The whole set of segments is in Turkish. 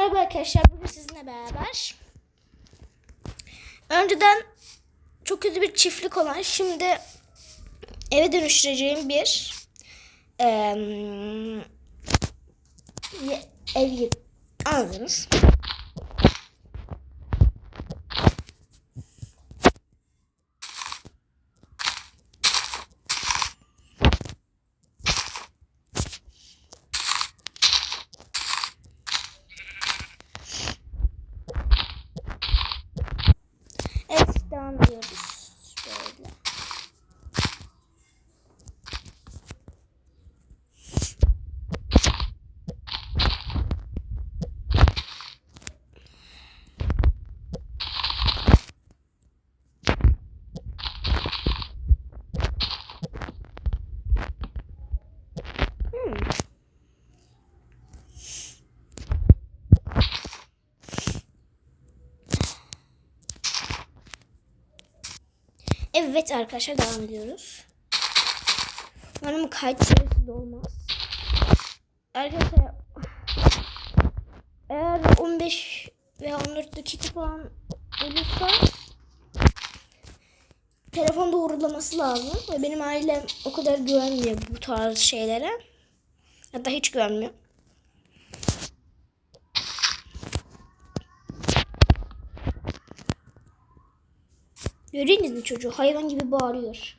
Merhaba arkadaşlar. Bugün sizinle beraber önceden çok kötü bir çiftlik olan şimdi eve dönüştüreceğim bir ye- ev anladınız. Evet devam ediyoruz. Böyle. Hmm. Evet arkadaşlar devam ediyoruz. Umarım kayıt süresi de olmaz. Arkadaşlar eğer 15 veya 14 dakika falan olursa telefon doğrulaması lazım. Ve benim ailem o kadar güvenmiyor bu tarz şeylere. Hatta hiç güvenmiyor. Görüyorsunuz mu çocuğu? Hayvan gibi bağırıyor.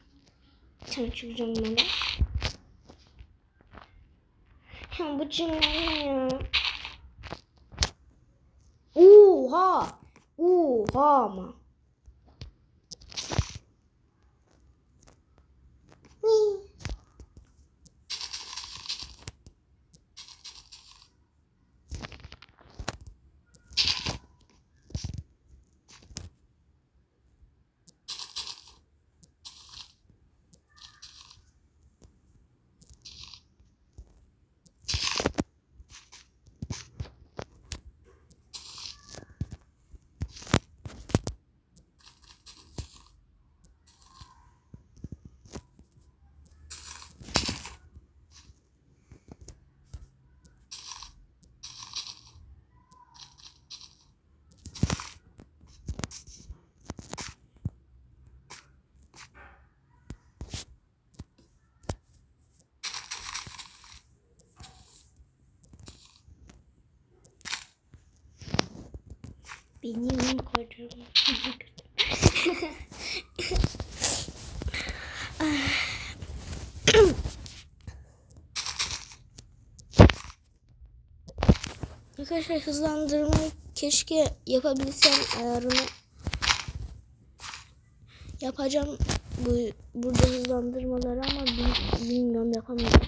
Bir tane çocuğum bana. Ya bu cinler ya. Oha! Oha ama. Benim kocam. Arkadaşlar hızlandırma keşke yapabilsem ayarını yapacağım bu burada hızlandırmaları ama bil- bilmiyorum yapamıyorum.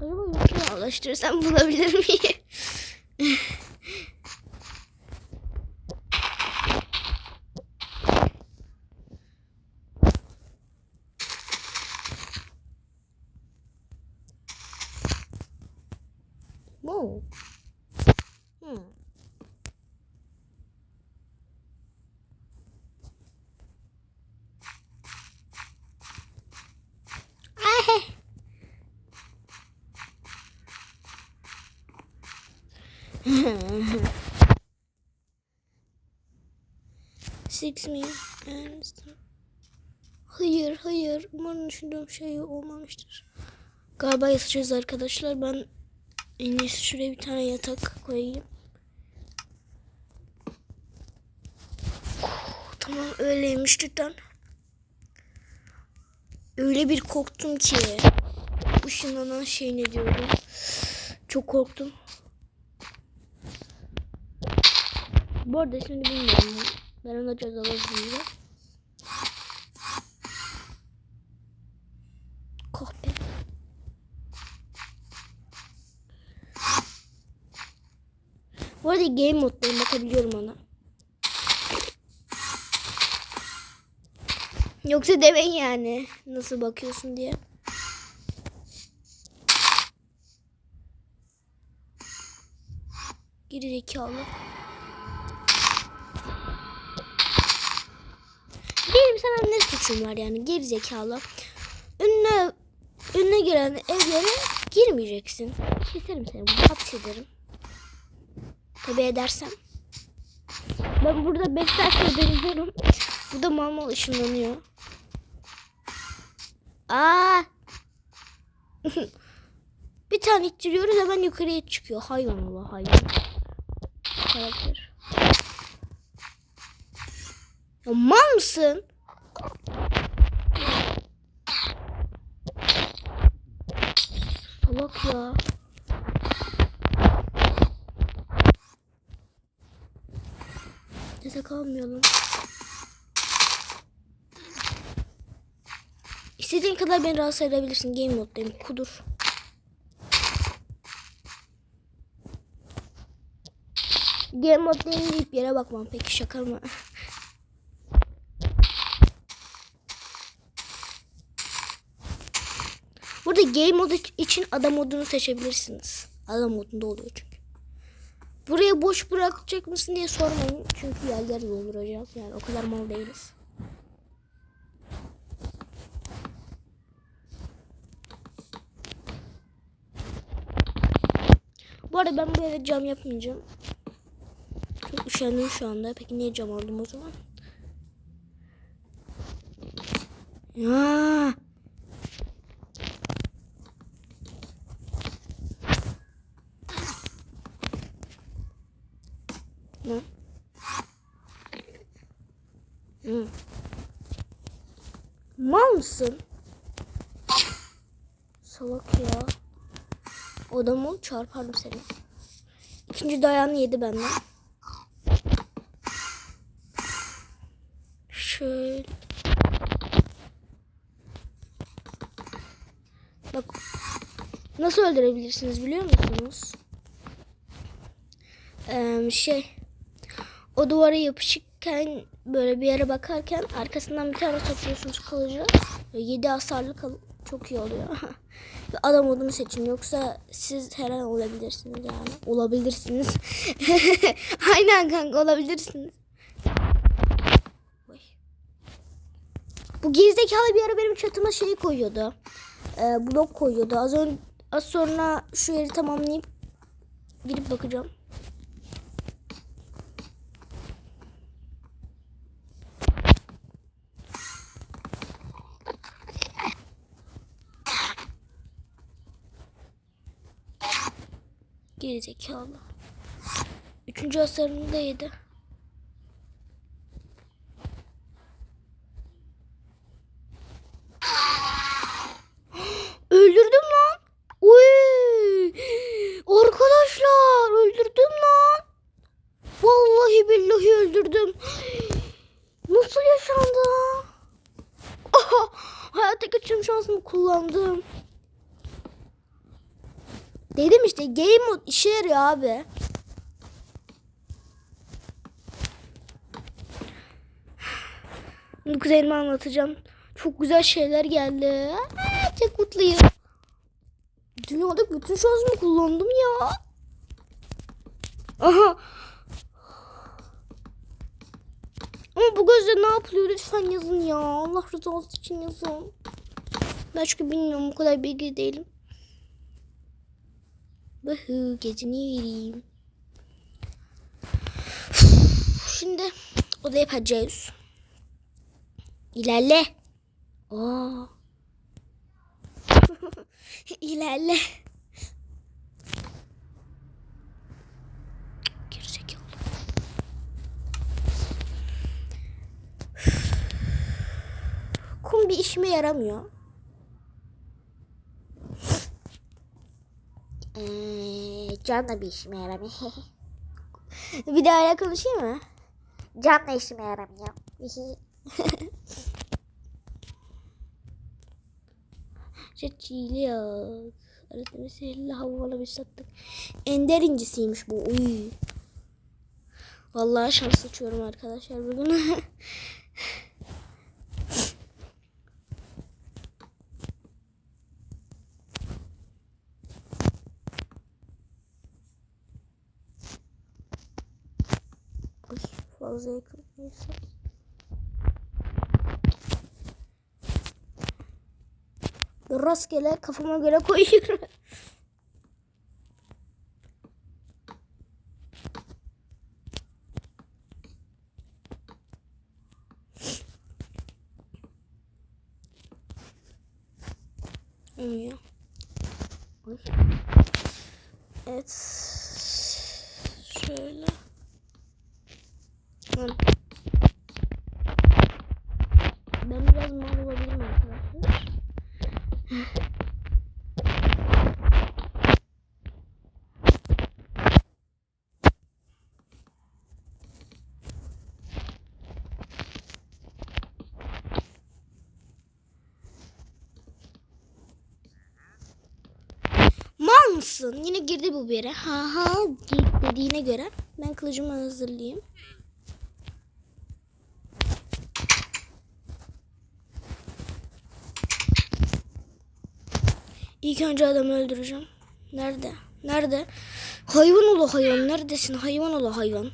Acaba YouTube'a alıştırırsam bulabilir miyim? Six and Hayır hayır. Umarım düşündüğüm şey olmamıştır. Galiba yatacağız arkadaşlar. Ben en iyisi şuraya bir tane yatak koyayım. Tamam öyleymiş cidden. Öyle bir korktum ki. Işınlanan şey ne diyorum. Çok korktum. Bu arada şimdi bilmiyorum. Ben ona ceza alabilirim. Kahpe. Bu arada game moddayım bakabiliyorum ona. Yoksa demeyin yani nasıl bakıyorsun diye. Geri zekalı. Benim sana ne suçum var yani geri zekalı. Önüne önüne gelen evlere girmeyeceksin. Keserim seni bunu hapsederim. Tabi edersem. Ben burada 5 saattir dönüyorum. Burada mal ışınlanıyor. Aa! bir tane ittiriyoruz hemen yukarıya çıkıyor. Hay Allah hay. Karakter. Ya mal mısın? Salak ya. Neyse kalmayalım. İstediğin kadar beni rahatsız edebilirsin. Game moddayım. Kudur. Game moddayım deyip yere bakmam. Peki şaka mı? Burada game modu için adam modunu seçebilirsiniz. Adam modunda oluyor çünkü. Buraya boş bırakacak mısın diye sormayın. Çünkü yerler dolduracağız. Yani o kadar mal değiliz. Bu arada ben bu eve cam yapmayacağım. Çok üşendim şu anda. Peki niye cam aldım o zaman? Ya. Ne? Hı. Mal mısın? Salak ya. Odam ol çarpardım seni. İkinci dayağını yedi benden. Şöyle. Bak. Nasıl öldürebilirsiniz biliyor musunuz? Ee, şey. O duvara yapışıkken böyle bir yere bakarken arkasından bir tane topluyorsunuz kılıcı. 7 hasarlı kal çok iyi oluyor. Ve adam modunu seçin yoksa siz her an olabilirsiniz yani. Olabilirsiniz. Aynen kanka olabilirsiniz. Bu gerizekalı bir ara benim çatıma şey koyuyordu. Ee, blok koyuyordu. Az önce az sonra şu yeri tamamlayıp girip bakacağım. Gerizekalı. Üçüncü hasarını da yedi. Öldürdüm lan. Uy! Arkadaşlar öldürdüm lan. Vallahi billahi öldürdüm. Nasıl yaşandı? Aha, hayatta kaçırma şansımı kullandım. Dedim işte game mode işe yarıyor abi. Bunu kuzenime anlatacağım. Çok güzel şeyler geldi. Aa, çok mutluyum. Dünyada bütün şansımı kullandım ya. Aha. Ama bu gözle ne yapılıyor lütfen yazın ya. Allah rızası için yazın. Ben çünkü bilmiyorum o kadar bilgi değilim. Geceni vereyim. Şimdi odaya yapacağız. İlerle. Aa. İlerle. Kum bir işime yaramıyor. Ee, can da bir işime yaramıyor. bir daha öyle konuşayım mı? Can da işime yaramıyor. Çeçili yok. Aradığımız sihirli havalı bir sattık. Ender incisiymiş bu. Uy. Vallahi şans açıyorum arkadaşlar bugün. fazla yakın. Neyse. Rastgele kafama göre koyuyorum. Evet. Şöyle. Hı. Ben biraz mal olabilirim arkadaşlar. Yine girdi bu bir yere. Ha ha dediğine göre ben kılıcımı hazırlayayım. İlk önce adamı öldüreceğim. Nerede? Nerede? Hayvan ola hayvan. Neredesin? Hayvan ola hayvan.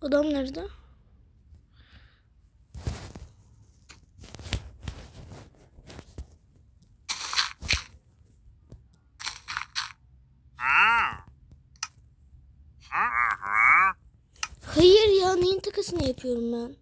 Adam nerede? Hayır takısını yapıyorum ben?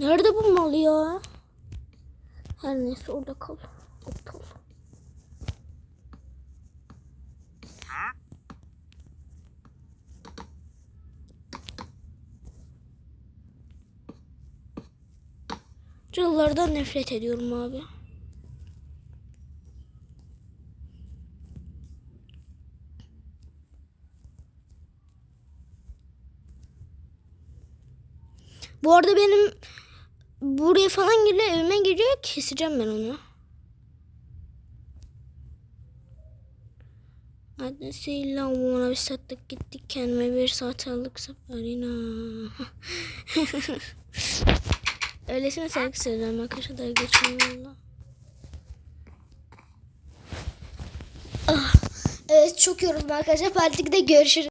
Nerede bu mal ya? Her neyse orada kal. Aptal. Cadılardan nefret ediyorum abi. Bu arada benim buraya falan geliyor evime geliyor keseceğim ben onu. Annesiyle ona bir sattık gittik kendime bir saat aldık saparina. Öylesine şarkı söylüyorum arkadaşlar da valla. Ah, evet çok yoruldum arkadaşlar. Partide görüşürüz.